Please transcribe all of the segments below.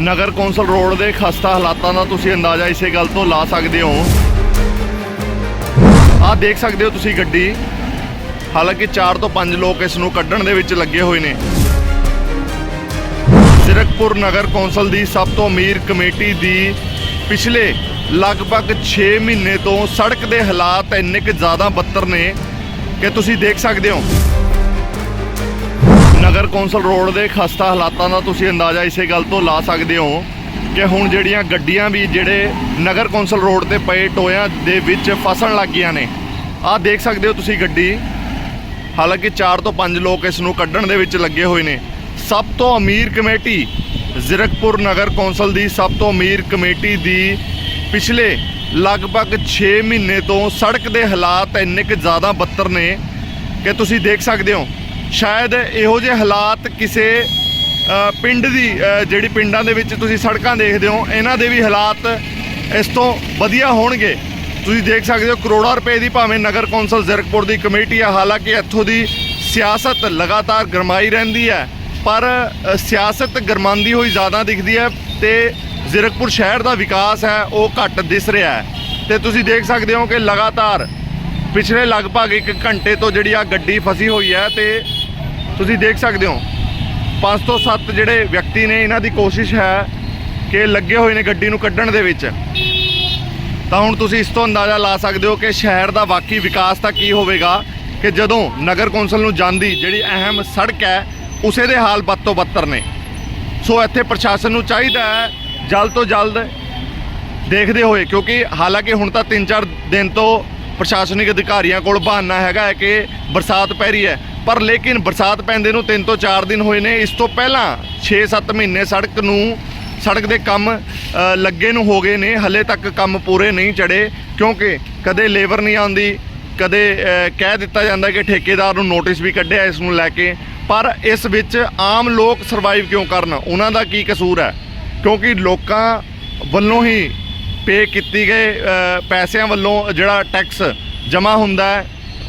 ਨਗਰ council road ਦੇ ਖਸਤਾ ਹਾਲਾਤਾਂ ਦਾ ਤੁਸੀਂ ਅੰਦਾਜ਼ਾ ਇਸੇ ਗੱਲ ਤੋਂ ਲਾ ਸਕਦੇ ਹੋ। ਆਹ ਦੇਖ ਸਕਦੇ ਹੋ ਤੁਸੀਂ ਗੱਡੀ। ਹਾਲਾਂਕਿ 4 ਤੋਂ 5 ਲੋਕ ਇਸ ਨੂੰ ਕੱਢਣ ਦੇ ਵਿੱਚ ਲੱਗੇ ਹੋਏ ਨੇ। ਸਿਰਕਪੁਰ ਨਗਰ ਕੌਂਸਲ ਦੀ ਸਭ ਤੋਂ ਅਮੀਰ ਕਮੇਟੀ ਦੀ ਪਿਛਲੇ ਲਗਭਗ 6 ਮਹੀਨੇ ਤੋਂ ਸੜਕ ਦੇ ਹਾਲਾਤ ਇੰਨੇ ਕਿ ਜ਼ਿਆਦਾ ਬੱਤਰ ਨੇ ਕਿ ਤੁਸੀਂ ਦੇਖ ਸਕਦੇ ਹੋ। ਨਗਰ ਕੌਂਸਲ ਰੋਡ ਦੇ ਖਸਤਾ ਹਾਲਾਤਾਂ ਦਾ ਤੁਸੀਂ ਅੰਦਾਜ਼ਾ ਇਸੇ ਗੱਲ ਤੋਂ ਲਾ ਸਕਦੇ ਹੋ ਕਿ ਹੁਣ ਜਿਹੜੀਆਂ ਗੱਡੀਆਂ ਵੀ ਜਿਹੜੇ ਨਗਰ ਕੌਂਸਲ ਰੋਡ ਤੇ ਪਏ ਟੋਇਆਂ ਦੇ ਵਿੱਚ ਫਸਣ ਲੱਗ ਗਈਆਂ ਨੇ। ਆਹ ਦੇਖ ਸਕਦੇ ਹੋ ਤੁਸੀਂ ਗੱਡੀ। ਹਾਲਾਂਕਿ 4 ਤੋਂ 5 ਲੋਕ ਇਸ ਨੂੰ ਕੱਢਣ ਦੇ ਵਿੱਚ ਲੱਗੇ ਹੋਏ ਨੇ। ਸਭ ਤੋਂ ਅਮੀਰ ਕਮੇਟੀ ਜ਼ਿਰਕਪੁਰ ਨਗਰ ਕੌਂਸਲ ਦੀ ਸਭ ਤੋਂ ਅਮੀਰ ਕਮੇਟੀ ਦੀ ਪਿਛਲੇ ਲਗਭਗ 6 ਮਹੀਨੇ ਤੋਂ ਸੜਕ ਦੇ ਹਾਲਾਤ ਇੰਨੇ ਕਿ ਜ਼ਿਆਦਾ ਬੱਤਰ ਨੇ ਕਿ ਤੁਸੀਂ ਦੇਖ ਸਕਦੇ ਹੋ। ਸ਼ਾਇਦ ਇਹੋ ਜਿਹੇ ਹਾਲਾਤ ਕਿਸੇ ਪਿੰਡ ਦੀ ਜਿਹੜੀ ਪਿੰਡਾਂ ਦੇ ਵਿੱਚ ਤੁਸੀਂ ਸੜਕਾਂ ਦੇਖਦੇ ਹੋ, ਇਹਨਾਂ ਦੇ ਵੀ ਹਾਲਾਤ ਇਸ ਤੋਂ ਵਧੀਆ ਹੋਣਗੇ। ਤੁਸੀਂ ਦੇਖ ਸਕਦੇ ਹੋ ਕਰੋੜਾਂ ਰੁਪਏ ਦੀ ਭਾਵੇਂ ਨਗਰ ਕੌਂਸਲ ਜ਼ਰਕਪੁਰ ਦੀ ਕਮੇਟੀ ਆ, ਹਾਲਾਂਕਿ ਇੱਥੋਂ ਦੀ ਸਿਆਸਤ ਲਗਾਤਾਰ ਗਰਮਾਈ ਰਹਿੰਦੀ ਹੈ, ਪਰ ਸਿਆਸਤ ਗਰਮਾਂਦੀ ਹੋਈ ਜ਼ਿਆਦਾ ਦਿਖਦੀ ਹੈ ਤੇ ਜ਼ੀਰਕਪੁਰ ਸ਼ਹਿਰ ਦਾ ਵਿਕਾਸ ਹੈ, ਉਹ ਘੱਟ ਦਿਸ ਰਿਹਾ ਹੈ। ਤੇ ਤੁਸੀਂ ਦੇਖ ਸਕਦੇ ਹੋ ਕਿ ਲਗਾਤਾਰ ਪਿਛਲੇ ਲਗਭਗ 1 ਘੰਟੇ ਤੋਂ ਜਿਹੜੀ ਆ ਗੱਡੀ ਫਸੀ ਹੋਈ ਹੈ ਤੇ ਤੁਸੀਂ ਦੇਖ ਸਕਦੇ ਹੋ। ਪੰਜ ਤੋਂ ਸੱਤ ਜਿਹੜੇ ਵਿਅਕਤੀ ਨੇ, ਇਹਨਾਂ ਦੀ ਕੋਸ਼ਿਸ਼ ਹੈ ਕਿ ਲੱਗੇ ਹੋਏ ਨੇ ਗੱਡੀ ਨੂੰ ਕੱਢਣ ਦੇ ਵਿੱਚ। ਤਾਂ ਹੁਣ ਤੁਸੀਂ ਇਸ ਤੋਂ ਅੰਦਾਜ਼ਾ ਲਾ ਸਕਦੇ ਹੋ ਕਿ ਸ਼ਹਿਰ ਦਾ ਵਾਕਈ ਵਿਕਾਸ ਤਾਂ ਕੀ ਹੋਵੇਗਾ ਕਿ ਜਦੋਂ ਨਗਰ ਕੌਂਸਲ ਨੂੰ ਜਾਂਦੀ ਜਿਹੜੀ ਅਹਿਮ ਸੜਕ ਹੈ, ਉਸੇ ਦੇ ਹਾਲ ਬਦ ਤੋਂ ਬੱਤਰ ਨੇ। ਸੋ ਇੱਥੇ ਪ੍ਰਸ਼ਾਸਨ ਨੂੰ ਚਾਹੀਦਾ ਹੈ ਜਲਦ ਤੋਂ ਜਲਦ ਦੇਖਦੇ ਹੋਏ, ਕਿਉਂਕਿ ਹਾਲਾਂਕਿ ਹੁਣ ਤਾਂ 3-4 ਦਿਨ ਤੋਂ ਪ੍ਰਸ਼ਾਸਨਿਕ ਅਧਿਕਾਰੀਆਂ ਕੋਲ ਬਹਾਨਾ ਹੈਗਾ ਹੈ ਕਿ ਬਰਸਾਤ ਪੈ ਰਹੀ ਹੈ। ਪਰ ਲੇਕਿਨ ਬਰਸਾਤ ਪੈਂਦੇ ਨੂੰ 3 ਤੋਂ 4 ਦਿਨ ਹੋਏ ਨੇ। ਇਸ ਤੋਂ ਪਹਿਲਾਂ 6-7 ਮਹੀਨੇ ਸੜਕ ਨੂੰ, ਸੜਕ ਦੇ ਕੰਮ ਲੱਗੇ ਨੂੰ ਹੋ ਗਏ ਨੇ। ਹਲੇ ਤੱਕ ਕੰਮ ਪੂਰੇ ਨਹੀਂ ਚੜੇ ਕਿਉਂਕਿ ਕਦੇ ਲੇਬਰ ਨਹੀਂ ਆਉਂਦੀ, ਕਦੇ ਕਹਿ ਦਿੱਤਾ ਜਾਂਦਾ ਕਿ ਠੇਕੇਦਾਰ ਨੂੰ ਨੋਟਿਸ ਵੀ ਕੱਢਿਆ ਇਸ ਨੂੰ ਲੈ ਕੇ। ਪਰ ਇਸ ਵਿੱਚ ਆਮ ਲੋਕ ਸਰਵਾਈਵ ਕਿਉਂ ਕਰਨ? ਉਹਨਾਂ ਦਾ ਕੀ ਕਸੂਰ ਹੈ? ਕਿਉਂਕਿ ਲੋਕਾਂ ਵੱਲੋਂ ਹੀ ਪੇ ਕੀਤੀ ਗਏ ਪੈਸਿਆਂ ਵੱਲੋਂ ਜਿਹੜਾ ਟੈਕਸ ਜਮ੍ਹਾਂ ਹੁੰਦਾ ਹੈ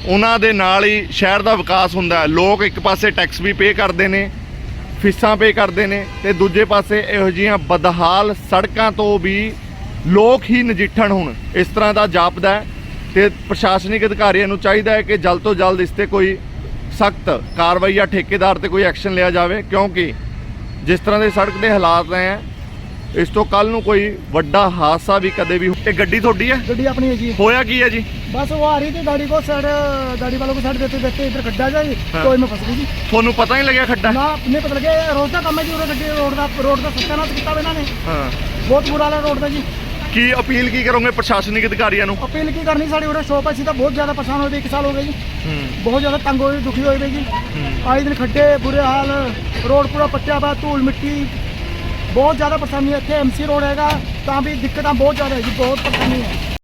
ਉਹਨਾਂ ਦੇ ਨਾਲ ਹੀ ਸ਼ਹਿਰ ਦਾ ਵਿਕਾਸ ਹੁੰਦਾ ਲੋਕ ਇੱਕ ਪਾਸੇ ਟੈਕਸ ਵੀ ਪੇ ਕਰਦੇ ਨੇ, ਫੀਸਾਂ ਪੇ ਕਰਦੇ ਨੇ ਤੇ ਦੂਜੇ ਪਾਸੇ ਇਹੋ ਜਿਹੀਆਂ ਬਦਹਾਲ ਸੜਕਾਂ ਤੋਂ ਵੀ ਲੋਕ ਹੀ ਨਜਿੱਠਣ ਹੁਣ। ਇਸ ਤਰ੍ਹਾਂ ਦਾ ਜਾਪਦਾ ਹੈ ਤੇ ਪ੍ਰਸ਼ਾਸਨਿਕ ਅਧਿਕਾਰੀਆਂ ਨੂੰ ਚਾਹੀਦਾ ਹੈ ਕਿ ਜਲਦ ਤੋਂ ਜਲਦ ਇਸ ਤੇ ਕੋਈ ਸਖਤ ਕਾਰਵਾਈ ਜਾਂ ਠੇਕੇਦਾਰ ਤੇ ਕੋਈ ਐਕਸ਼ਨ ਲਿਆ ਜਾਵੇ, ਕਿਉਂਕਿ ਜਿਸ ਤਰ੍ਹਾਂ ਦੇ ਸੜਕ ਦੇ ਹਾਲਾਤ ਹੈ ਇਸ ਤੋਂ ਕੱਲ ਨੂੰ ਕੋਈ ਵੱਡਾ ਹਾਦਸਾ ਵੀ ਕਦੇ ਵੀ ਇਹ ਗੱਡੀ ਤੁਹਾਡੀ ਹੈ ਗੱਡੀ अपनी है जी ਹੋਇਆ ਕੀ ਹੈ ਜੀ बस वो आ रही थी गाड़ी को साइड गाड़ी वालों को साइड देते देते इधर खड्डा जाए हाँ। तो मैं फंस गई जी ਤੁਹਾਨੂੰ ਪਤਾ ਨਹੀਂ ਲੱਗਿਆ ਖੱਡਾ ना नहीं पता लगे रोड का काम है जी उरे गड्डी रोड का रोड का सत्यानाश किया इन्हों ने ਹਾਂ बहुत बुरा हाल है रोड का जी ਕੀ ਅਪੀਲ ਕੀ ਕਰੋਗੇ ਪ੍ਰਸ਼ਾਸਨਿਕ ਅਧਿਕਾਰੀਆਂ ਨੂੰ अपील की करनी साड़ी उरे शॉप है सीधा बहुत ज्यादा परेशान हो गई एक साल हो गई जी ਹੂੰ बहुत ज्यादा तंग हो गई दुखी हो गई जी आए दिन खड्डे बुरे हाल रोड पूरा पट्टिया पा धूल मिट्टी ਬਹੁਤ ਜ਼ਿਆਦਾ ਪਰੇਸ਼ਾਨੀ ਹੈ। ਇੱਥੇ ਐਮਸੀ ਰੋਡ ਹੈਗਾ, ਤਾਂ ਵੀ ਦਿੱਕਤਾਂ ਬਹੁਤ ਜ਼ਿਆਦਾ ਹੈ ਜੀ, ਬਹੁਤ ਪਰੇਸ਼ਾਨੀ ਹੈ।